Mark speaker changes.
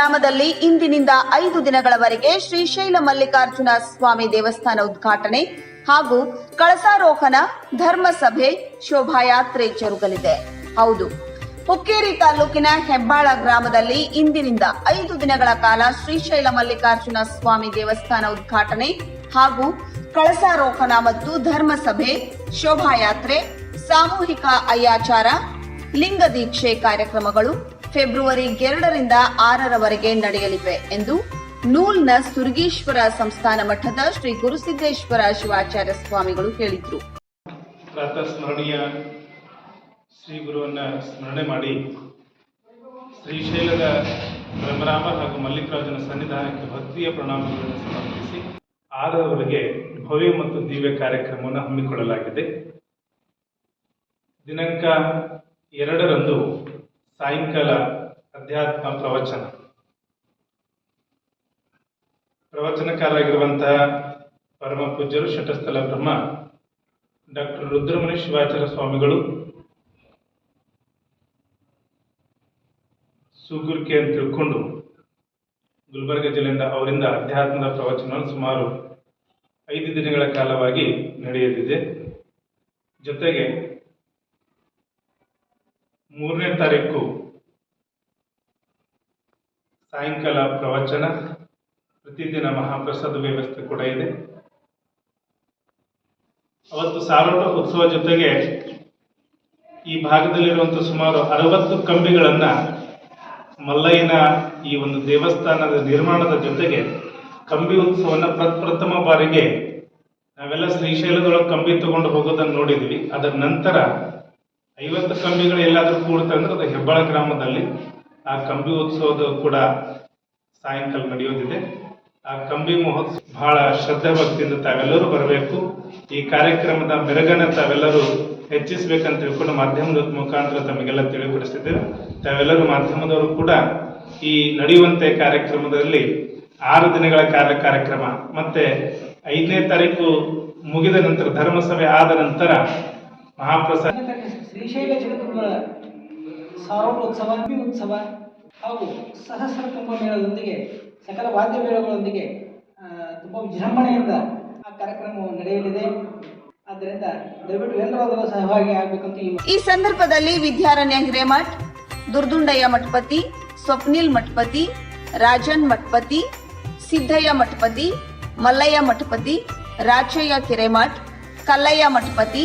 Speaker 1: ಗ್ರಾಮದಲ್ಲಿ ಇಂದಿನಿಂದ ಐದು ದಿನಗಳವರೆಗೆ ಶ್ರೀಶೈಲ ಮಲ್ಲಿಕಾರ್ಜುನ ಸ್ವಾಮಿ ದೇವಸ್ಥಾನ ಉದ್ಘಾಟನೆ ಹಾಗೂ ಕಳಸಾರೋಹಣ, ಧರ್ಮಸಭೆ, ಶೋಭಾಯಾತ್ರೆ ಜರುಗಲಿದೆ. ಹೌದು, ಹುಕ್ಕೇರಿ ತಾಲೂಕಿನ ಹೆಬ್ಬಾಳ ಗ್ರಾಮದಲ್ಲಿ ಇಂದಿನಿಂದ ಐದು ದಿನಗಳ ಕಾಲ ಶ್ರೀಶೈಲ ಮಲ್ಲಿಕಾರ್ಜುನ ಸ್ವಾಮಿ ದೇವಸ್ಥಾನ ಉದ್ಘಾಟನೆ ಹಾಗೂ ಕಳಸಾರೋಹಣ ಮತ್ತು ಧರ್ಮಸಭೆ, ಶೋಭಾಯಾತ್ರೆ, ಸಾಮೂಹಿಕ ಅಯ್ಯಾಚಾರ ಲಿಂಗ ದೀಕ್ಷೆ ಕಾರ್ಯಕ್ರಮಗಳು ಫೆಬ್ರವರಿ ಎರಡರಿಂದ ಆರರವರೆಗೆ ನಡೆಯಲಿವೆ ಎಂದು ನೂಲ್ನ ಸುರ್ಗೀಶ್ವರ ಸಂಸ್ಥಾನ ಮಠದ ಶ್ರೀ ಗುರುಸಿದ್ದೇಶ್ವರ ಶಿವಾಚಾರ್ಯ ಸ್ವಾಮಿಗಳು ಹೇಳಿದರು.
Speaker 2: ಸ್ಮರಣೀಯ ಶ್ರೀ ಗುರುವನ್ನ ಸ್ಮರಣೆ ಮಾಡಿ ಶ್ರೀಶೈಲದ ಬ್ರಹ್ಮರಾಮ ಹಾಗೂ ಮಲ್ಲಿಕಾರ್ಜುನ ಸನ್ನಿಧಾನಕ್ಕೆ ಭಕ್ತಿಯ ಪ್ರಣಾಮಗಳನ್ನು ಸಮರ್ಪಿಸಿ ಆರರವರೆಗೆ ಭವ್ಯ ಮತ್ತು ದಿವ್ಯ ಕಾರ್ಯಕ್ರಮವನ್ನು ಹಮ್ಮಿಕೊಳ್ಳಲಾಗಿದೆ. ದಿನಾಂಕ ಎರಡರಂದು ಸಾಯಂಕಾಲ ಅಧ್ಯಾತ್ಮ ಪ್ರವಚನ. ಪ್ರವಚನಕಾರರಾಗಿರುವಂತಹ ಪರಮ ಪೂಜ್ಯರು ಶಟಸ್ಥಲ ಬ್ರಹ್ಮ, ಡಾಕ್ಟರ್ ರುದ್ರಮುನಿ ಶಿವಾಚಾರ್ಯ ಸ್ವಾಮಿಗಳು, ಸೂಗುರ್ಕೆ ಅಂತ ತಿಳ್ಕೊಂಡು ಗುಲ್ಬರ್ಗ ಜಿಲ್ಲೆಯಿಂದ ಅವರಿಂದ ಅಧ್ಯಾತ್ಮದ ಪ್ರವಚನ ಸುಮಾರು ಐದು ದಿನಗಳ ಕಾಲವಾಗಿ ನಡೆಯಲಿದೆ. ಜೊತೆಗೆ ಮೂರನೇ ತಾರೀಕು ಸಾಯಂಕಾಲ ಪ್ರವಚನ. ಪ್ರತಿದಿನ ಮಹಾಪ್ರಸಾದ ವ್ಯವಸ್ಥೆ ಕೂಡ ಇದೆ. ಅವತ್ತು ಸಾರೋಟ ಉತ್ಸವ ಜೊತೆಗೆ ಈ ಭಾಗದಲ್ಲಿರುವಂತಹ ಸುಮಾರು ಅರವತ್ತು ಕಂಬಿಗಳನ್ನ ಮಲ್ಲಯ್ಯನ ಈ ಒಂದು ದೇವಸ್ಥಾನದ ನಿರ್ಮಾಣದ ಜೊತೆಗೆ ಕಂಬಿ ಉತ್ಸವವನ್ನು ಪ್ರಪ್ರಥಮ ಬಾರಿಗೆ ನಾವೆಲ್ಲ ಶ್ರೀಶೈಲದೊಳಗೆ ಕಂಬಿ ತಗೊಂಡು ಹೋಗೋದನ್ನ ನೋಡಿದ್ವಿ. ಅದರ ನಂತರ ಐವತ್ತು ಕಂಬಿಗಳು ಎಲ್ಲಾದರೂ ಅಂದ್ರೆ ಅದು ಹೆಬ್ಬಾಳ ಗ್ರಾಮದಲ್ಲಿ ಆ ಕಂಬಿ ಉತ್ಸವದ ಕೂಡ ಸಾಯಂಕಾಲ ನಡೆಯೋದಿದೆ. ಆ ಕಂಬಿ ಮಹೋತ್ಸವ ಬಹಳ ಶ್ರದ್ಧಾ ಭಕ್ತಿಯಿಂದ ತಾವೆಲ್ಲರೂ ಬರಬೇಕು. ಈ ಕಾರ್ಯಕ್ರಮದ ಮೆರಗನ್ನ ತಾವೆಲ್ಲರೂ ಹೆಚ್ಚಿಸಬೇಕಂತ ತಿಳ್ಕೊಂಡು ಮಾಧ್ಯಮದ ಮುಖಾಂತರ ತಮಗೆಲ್ಲ ತಿಳಿಪಡಿಸಿದ್ದೇವೆ ತಾವೆಲ್ಲರೂ ಮಾಧ್ಯಮದವರು ಕೂಡ ಈ ನಡೆಯುವಂತೆ ಕಾರ್ಯಕ್ರಮದಲ್ಲಿ ಆರು ದಿನಗಳ ಕಾಲ ಕಾರ್ಯಕ್ರಮ ಮತ್ತೆ ಐದನೇ ತಾರೀಕು ಮುಗಿದ ನಂತರ ಧರ್ಮಸಭೆ ಆದ ನಂತರ ಮಹಾಪ್ರಸಾದ.
Speaker 3: ಶ್ರೀಶೈಲ ಜಗದ್ಗುರುಗಳ ಸಾರೋಟೋತ್ಸವ ಅಗ್ನಿ ಉತ್ಸವ ಹಾಗೂ ಸಹಸ್ರ ಕುಂಭಮೇಳದೊಂದಿಗೆ ಸಕಲ ವಾದ್ಯ ಮೇಳಗಳೊಂದಿಗೆ ತುಂಬ ವಿಜೃಂಭಣೆಯಿಂದ ಆ ಕಾರ್ಯಕ್ರಮವು ನಡೆಯಲಿದೆ. ಆದ್ದರಿಂದ ದಯವಿಟ್ಟು ಎಲ್ಲರೂ ಅದರ ಸಹಭಾಗಿ ಆಗಬೇಕಂತ ಈ
Speaker 1: ಈ ಸಂದರ್ಭದಲ್ಲಿ ವಿದ್ಯಾರಣ್ಯ ಹಿರೇಮಠ್ ದುರ್ದುಂಡಯ್ಯ ಮಠಪತಿ ಸ್ವಪ್ನಿಲ್ ಮಠಪತಿ ರಾಜನ್ ಮಠಪತಿ ಸಿದ್ದಯ್ಯ ಮಠಪತಿ ಮಲ್ಲಯ್ಯ ಮಠಪತಿ ರಾಚಯ್ಯ ಕೆರೆಮಠ್ ಕಲ್ಲಯ್ಯ ಮಠಪತಿ